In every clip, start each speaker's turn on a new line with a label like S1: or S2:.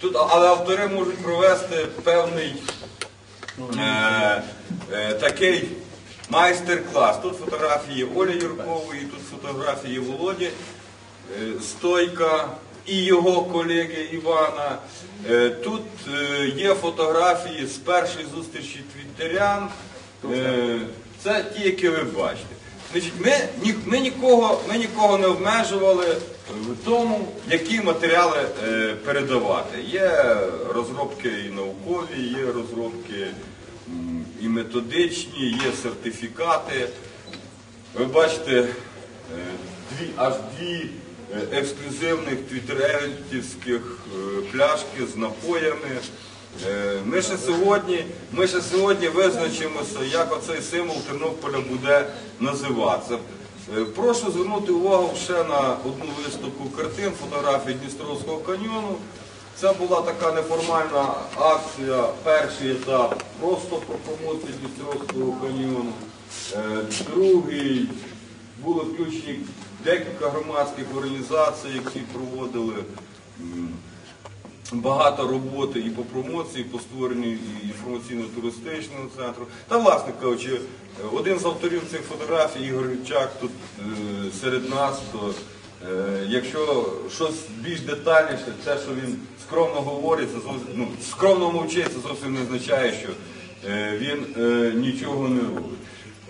S1: Тут, але автори можуть провести певний е, е, такий майстер-клас. Тут фотографії Олі Юркової, тут фотографії Володі е, Стойка і його колеги Івана. Е, Тут е, є фотографії з першої зустрічі твіттерян. Е, Це ті, які ви бачите. Значить, ми, ні- ми, нікого, ми нікого не обмежували в тому, які матеріали е, передавати. Є розробки і наукові, є розробки і методичні, є сертифікати. Ви бачите е, дві, аж дві е, ексклюзивних твітерентівських е, пляшки з напоями. Ми ще сьогодні, ми ще сьогодні визначимося, як оцей символ Тернополя буде називатися. Е, Прошу звернути увагу ще на одну виставку картин, фотографій Дністровського каньйону. Це була така неформальна акція, перший етап, просто про промоцію Дністровського каньйону. Е, Другий були включені декілька громадських організацій, які проводили багато роботи і по промоції, і по створенню інформаційно-туристичного центру. Та, власне кажучи, один з авторів цих фотографій, Ігор Гречак, тут е, серед нас, то е, якщо щось більш детальніше, те, що він скромно говорить, це зовсім, ну, скромно мовчить, це зовсім не означає, що е, він е, нічого не робить.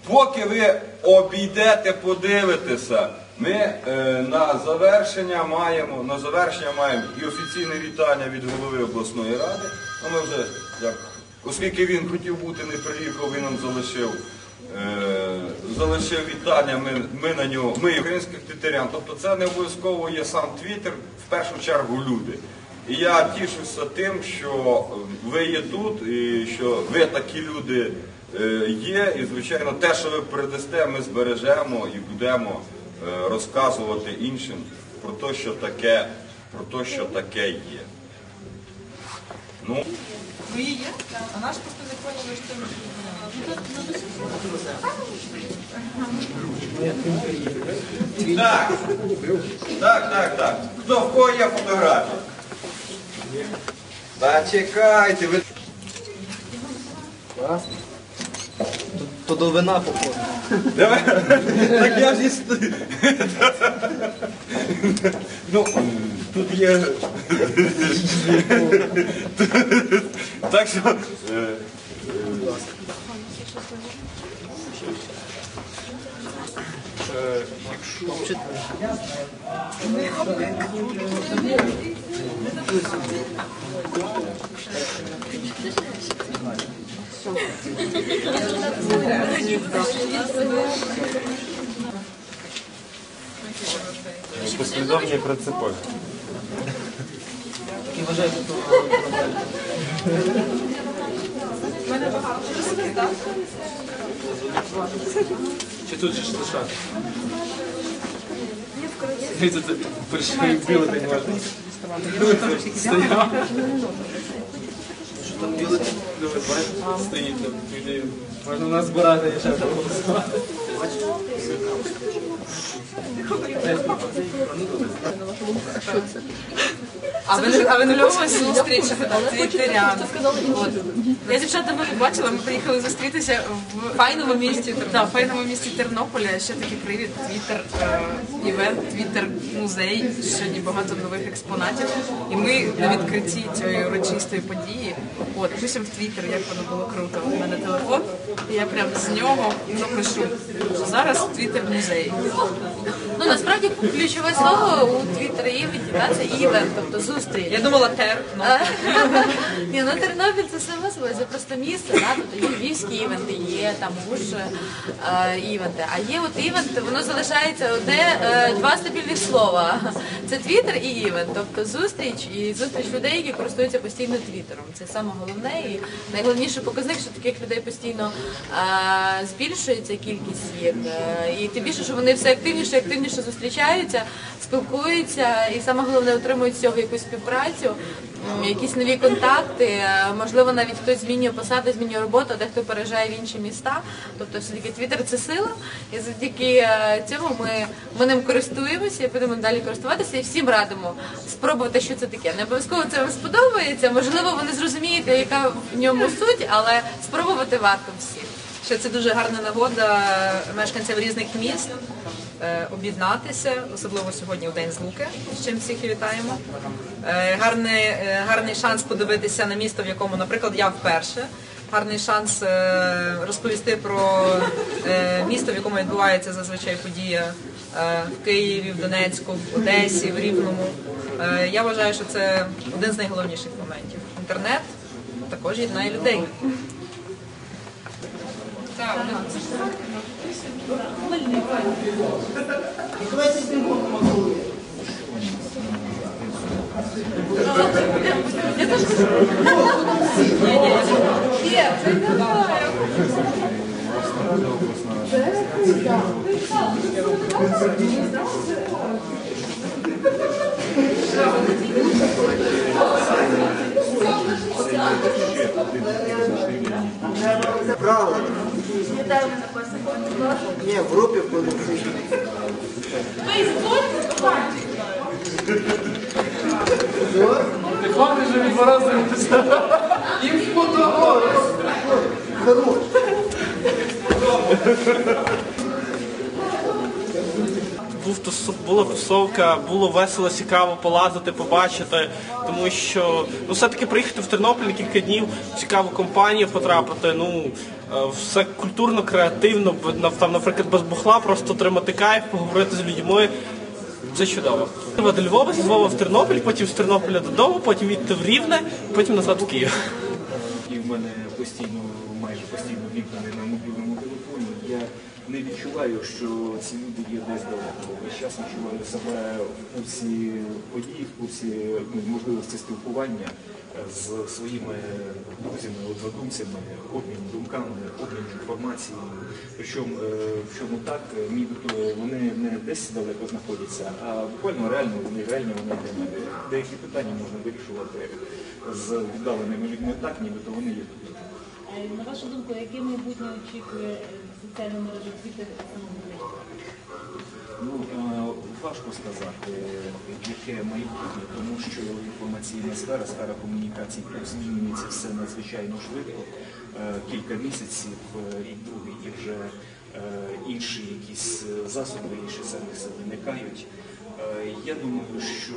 S1: Поки ви обійдете, подивитеся, ми е, на завершення маємо на завершення маємо і офіційне вітання від голови обласної ради. Ну, ми вже як, оскільки він хотів бути, не приїхав, він нам залишив. е, Залишив вітання, ми, ми на нього, ми українських твіттерян. Тобто це не обов'язково є сам твіттер, в першу чергу люди. І я тішуся тим, що ви є тут, і що ви такі люди е, є. І, звичайно, те, що ви передасте, ми збережемо і будемо е, розказувати іншим про те, що таке, про те, що таке є. Ну,
S2: Ви є? А наш просто не поняли, що ми
S1: Так, так, так, так. Хто в кого є фотографія? Та чекайте, ви.
S3: То до вина походу.
S1: Давай. Так я ж і ст- Ну, тут є. Так е,
S4: Послідовні принципові.
S3: І вважаю, що Чи тут же лишати? Це перший бюлетень можна. Стояв. Там бюлетень? Дуже бачите, стоїть ідея. Можна у нас збирати і ще проголосувати.
S2: А ви, а ви не любите зустріч твіттерян? От. Я з дівчатами бачила, ми приїхали зустрітися в файному місті, да, в файному місті Тернополя. Ще такий привід, твіттер, е, івент, твіттер музей. Сьогодні багато нових експонатів. І ми на відкритті цієї урочистої події. От, пишемо в твіттер, як воно було круто. У мене телефон, я прям з нього напишу, що зараз твіттер музей.
S5: Ну насправді ключове слово у Твіттері івенті, да, це івент, тобто зустріч.
S2: Я думала тер. ну.
S5: Ні, ну Тернопіль це само собою, це просто місце, да? тобто є львівські івенти, є там уж е, івенти. А є от івент, воно залишається одне, е, два стабільних слова. Це твіттер і івент, тобто зустріч і зустріч людей, які користуються постійно твіттером. Це саме головне і найголовніший показник, що таких людей постійно збільшується кількість їх. Е, І тим більше, що вони все активніше і активніше зустрічаються, спілкуються і саме головне отримують з цього якусь співпрацю, якісь нові контакти. Е, Можливо, навіть хтось змінює посади, змінює роботу, а дехто переїжджає в інші міста. Тобто, все-таки Твіттер це сила, і завдяки е, цьому ми, ми ним користуємося і будемо далі користуватися і всім радимо спробувати, що це таке. Не обов'язково це вам сподобається. Можливо, ви не зрозумієте, яка в ньому суть, але спробувати варто всім.
S2: Ще це дуже гарна нагода мешканцям різних міст е, об'єднатися, особливо сьогодні в День Злуки, з чим всіх і вітаємо. Е, Гарний, е, гарний шанс подивитися на місто, в якому, наприклад, я вперше. Гарний шанс розповісти про місто, в якому відбувається зазвичай подія в Києві, в Донецьку, в Одесі, в Рівному. Я вважаю, що це один з найголовніших моментів. Інтернет також єднає людей.
S6: Право. Ні, в групі буде.
S3: Хватить вже відморозитися. Їм сподобалось.
S6: Хорош.
S7: був тусу- була тусовка, було весело, цікаво полазити, побачити, тому що ну все-таки приїхати в Тернопіль на кілька днів, цікаву компанію потрапити. Ну все культурно, креативно, там, наприклад, без бухла, просто отримати кайф, поговорити з людьми. Це чудово. До Львова, з Львова в Тернопіль, потім з Тернополя додому, потім відти в Рівне, потім назад в Київ.
S8: і в мене постійно, майже постійно вікнений на мобільному телефоні. Я не відчуваю, що ці люди є десь далеко. Весь час відчуваю себе в курсі подій, в курсі ну, можливості спілкування е, з своїми друзями, однодумцями, обмін думками, обмін інформацією. Причому, е, в чому так, е, нібито вони не десь далеко знаходяться, а буквально реально вони реально вони. Деякі питання можна вирішувати з віддаленими людьми так, нібито вони є тут.
S9: Е, На вашу думку, яке майбутнє очікує е, соціальну мережу Twitter самого
S8: Ну, е, важко сказати, яке майбутнє, тому що інформаційна сфера, сфера комунікацій змінюється все надзвичайно швидко. Е, Кілька місяців, е, рік другий, і вже е, інші якісь е, засоби, інші сервіси виникають. Е, Я думаю, що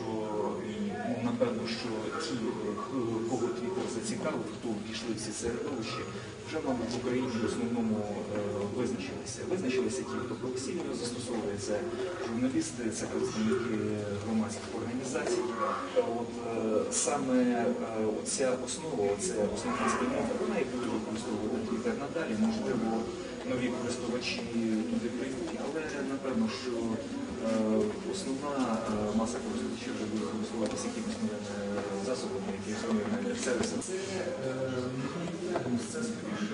S8: ну, напевно, що ті, е, кого Твіттер зацікавив, хто ввійшли в ці середовища, вже, мабуть, в Україні в основному е, визначилися. Визначилися ті, хто професійно застосовує це журналісти, це представники громадських організацій. От е, саме е, оця основа, оця основна спільнота, вона і буде використовувати Твіттер надалі. Можливо, нові користувачі туди прийдуть, але напевно, що е, основна маса користувачів вже буде користуватися якимись засобами, якимись новими сервісами. Це, е, це скоріше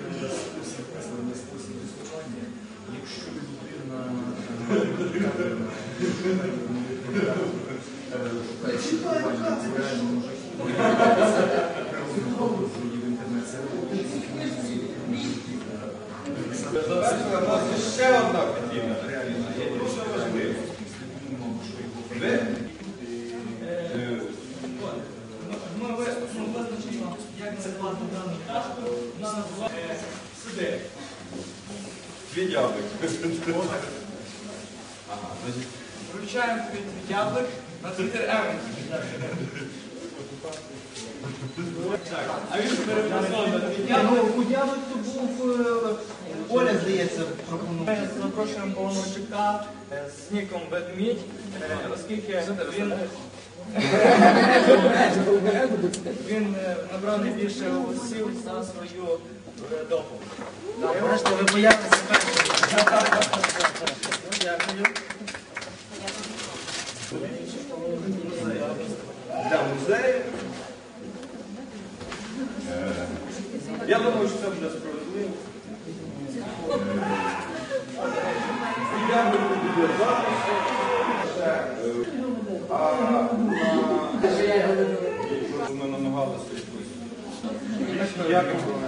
S8: спосіб існування. Якщо людина шукає в реальному житті,
S1: ще одна подія. Дуже важлива. Ви? Е, Дві яблуки. Ага, значить,
S3: Включаємо яблик на Twitter Event. А він переписав на Twitter.
S6: Ну, Кудявик то був е, Оля, здається, пропонував.
S3: Ми запрошуємо Полончука е, з ніком Ведмідь, е, оскільки він, він е, набрав найбільше голосів за свою е, доповідь.
S6: Бачите, ви боялися першого.
S1: Для музею. Е, Я думаю, що це буде справедливо. Ми намагалися якось.